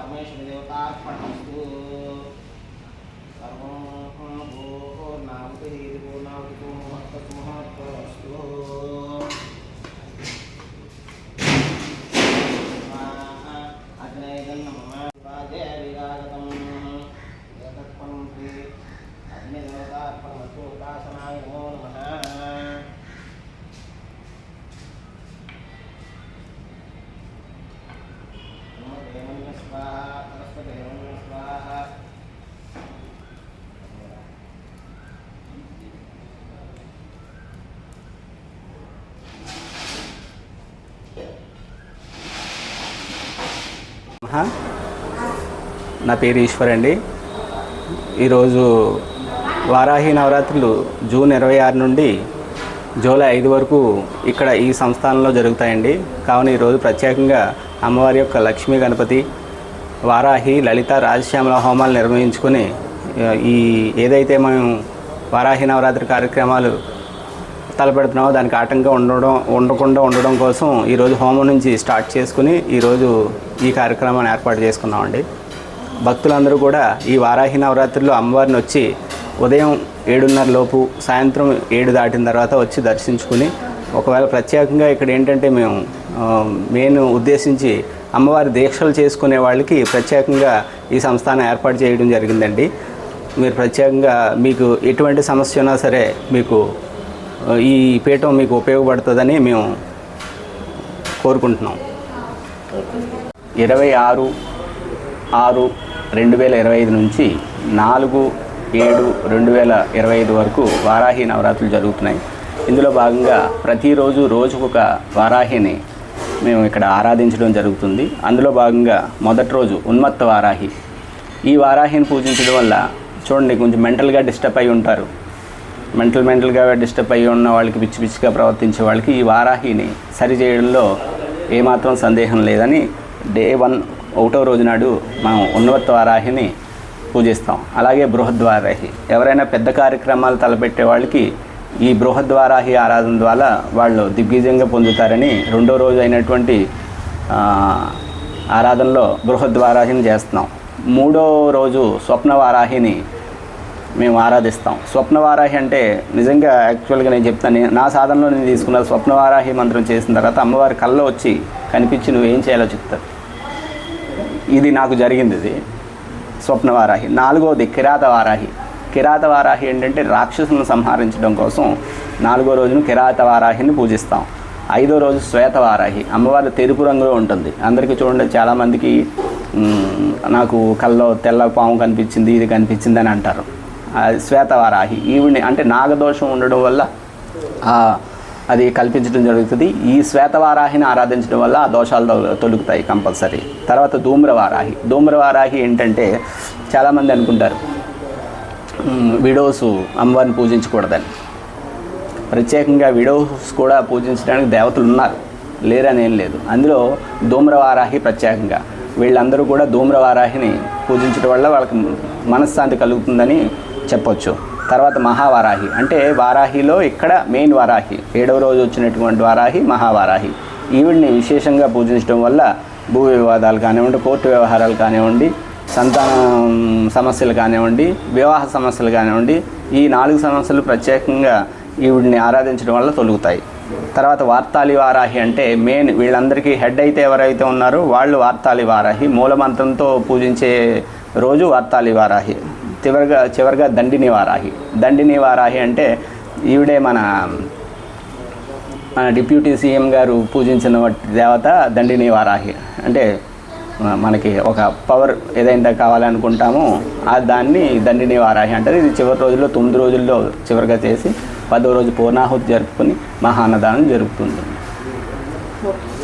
రమేశ్వరదేవతార్పణస్తు సర్వం పూర్ణాహుతి పూర్ణ నా పేరు ఈశ్వర్ అండి. ఈరోజు వారాహి నవరాత్రులు జూన్ ఇరవై ఆరు నుండి జూలై ఐదు వరకు ఇక్కడ ఈ సంస్థానంలో జరుగుతాయండి. కావున ఈరోజు ప్రత్యేకంగా అమ్మవారి యొక్క లక్ష్మీ గణపతి వారాహి లలిత రాజశ్యామల హోమాలు నిర్వహించుకొని ఈ ఏదైతే మనం వారాహి నవరాత్రి కార్యక్రమాలు తలపెడుతున్నామో దానికి ఆటంకం ఉండడం ఉండకుండా ఉండడం కోసం ఈరోజు హోమం నుంచి స్టార్ట్ చేసుకుని ఈరోజు ఈ కార్యక్రమాన్ని ఏర్పాటు చేసుకున్నామండి. భక్తులందరూ కూడా ఈ వారాహి నవరాత్రిలో అమ్మవారిని వచ్చి ఉదయం ఏడున్నర లోపు సాయంత్రం ఏడు దాటిన తర్వాత వచ్చి దర్శించుకుని ఒకవేళ ప్రత్యేకంగా ఇక్కడ ఏంటంటే మేము మెయిన్ ఉద్దేశించి అమ్మవారి దీక్షలు చేసుకునే వాళ్ళకి ప్రత్యేకంగా ఈ సంస్థానం ఏర్పాటు చేయడం జరిగిందండి. మీరు ప్రత్యేకంగా మీకు ఎటువంటి సమస్య ఉన్నా సరే మీకు ఈ పీఠం మీకు ఉపయోగపడుతుందని మేము కోరుకుంటున్నాం. ఇరవై ఆరు ఆరు రెండు వేల ఇరవై ఐదు నుంచి నాలుగు ఏడు రెండు వేల ఇరవై ఐదు వరకు వారాహి నవరాత్రులు జరుగుతున్నాయి. ఇందులో భాగంగా ప్రతిరోజు రోజుకొక వారాహిని మేము ఇక్కడ ఆరాధించడం జరుగుతుంది. అందులో భాగంగా మొదటి రోజు ఉన్మత్త వారాహి. ఈ వారాహిని పూజించడం వల్ల చూడండి కొంచెం మెంటల్గా డిస్టర్బ్ అయి ఉంటారు. మెంటల్ మెంటల్గా డిస్టర్బ్ అయ్యి ఉన్న వాళ్ళకి పిచ్చి పిచ్చిగా ప్రవర్తించే వాళ్ళకి ఈ వారాహిని సరి చేయడంలో ఏమాత్రం సందేహం లేదని డే వన్ ఒకటో రోజు నాడు మనం ఉన్నవత్ వారాహిని పూజిస్తాం. అలాగే బృహద్వారాహి. ఎవరైనా పెద్ద కార్యక్రమాలు తలపెట్టే వాళ్ళకి ఈ బృహద్వారాహి ఆరాధన ద్వారా వాళ్ళు దిగ్విజయంగా పొందుతారని రెండో రోజు అయినటువంటి ఆరాధనలో బృహద్వారాహిని చేస్తున్నాం. మూడో రోజు స్వప్నవారాహిని మేము ఆరాధిస్తాం. స్వప్నవారాహి అంటే నిజంగా యాక్చువల్గా నేను చెప్తాను. నా సాధనలో నేను తీసుకున్న స్వప్నవారాహి మంత్రం చేసిన తర్వాత అమ్మవారి కల్లో వచ్చి కనిపించి నువ్వేం చేయాలో చెప్తారు ఇది నాకు జరిగింది ఇది. స్వప్నవారాహి. నాలుగవది కిరాత వారాహి కిరాత వారాహి ఏంటంటే రాక్షసులను సంహరించడం కోసం నాలుగో రోజును కిరాత వారాహిని పూజిస్తాం. ఐదో రోజు శ్వేతవారాహి. అమ్మవారి తెలుపు రంగులో ఉంటుంది. అందరికీ చూడండి చాలామందికి నాకు కళ్ళలో తెల్ల పాము కనిపించింది ఇది కనిపించింది అని అంటారు. శ్వేతవారాహి. ఈవిని అంటే నాగదోషం ఉండడం వల్ల అది కల్పించడం జరుగుతుంది. ఈ శ్వేతవారాహిని ఆరాధించడం వల్ల ఆ దోషాలు తొల- తొలుగుతాయి కంపల్సరీ. తర్వాత ధూమ్రవారాహి. ధూమ్రవారాహి ఏంటంటే చాలామంది అనుకుంటారు విడోస్ అమ్మవారిని పూజించకూడదని. ప్రత్యేకంగా విడోస్ కూడా పూజించడానికి దేవతలు ఉన్నారు లేరనేం లేదు. అందులో ధూమ్రవారాహి ప్రత్యేకంగా. వీళ్ళందరూ కూడా ధూమ్రవారాహిని పూజించడం వల్ల వాళ్ళకి మనశ్శాంతి కలుగుతుందని చెప్పొచ్చు. తర్వాత మహావారాహి. అంటే వారాహిలో ఇక్కడ మెయిన్ వారాహి. ఏడవ రోజు వచ్చినటువంటి వారాహి మహావారాహి. ఈవిడ్ని విశేషంగా పూజించడం వల్ల భూ వివాదాలు కానివ్వండి కోర్టు వ్యవహారాలు కానివ్వండి సంతానం సమస్యలు కానివ్వండి వివాహ సమస్యలు కానివ్వండి ఈ నాలుగు సమస్యలు ప్రత్యేకంగా ఈవిడిని ఆరాధించడం వల్ల తొలుగుతాయి. తర్వాత వార్తాలి వారాహి అంటే మెయిన్ వీళ్ళందరికీ హెడ్ అయితే ఎవరైతే ఉన్నారో వాళ్ళు వార్తాలి వారాహి. మూలమంత్రంతో పూజించే రోజు వార్తాలి వారాహి. చివరిగా చివరిగా దండిని వారాహి దండిని వారాహి అంటే ఈవిడే మన మన డిప్యూటీ సీఎం గారు పూజించిన దేవత దండిని వారాహి అంటే మనకి ఒక పవర్ ఏదైనా కావాలనుకుంటామో ఆ దాన్ని దండిని వారాహి అంటారు ఇది చివరి రోజుల్లో తొమ్మిది రోజుల్లో చివరిగా చేసి పదో రోజు పూర్ణాహుతి జరుపుకొని మహాన్నదానం జరుపుతుంది ఓకే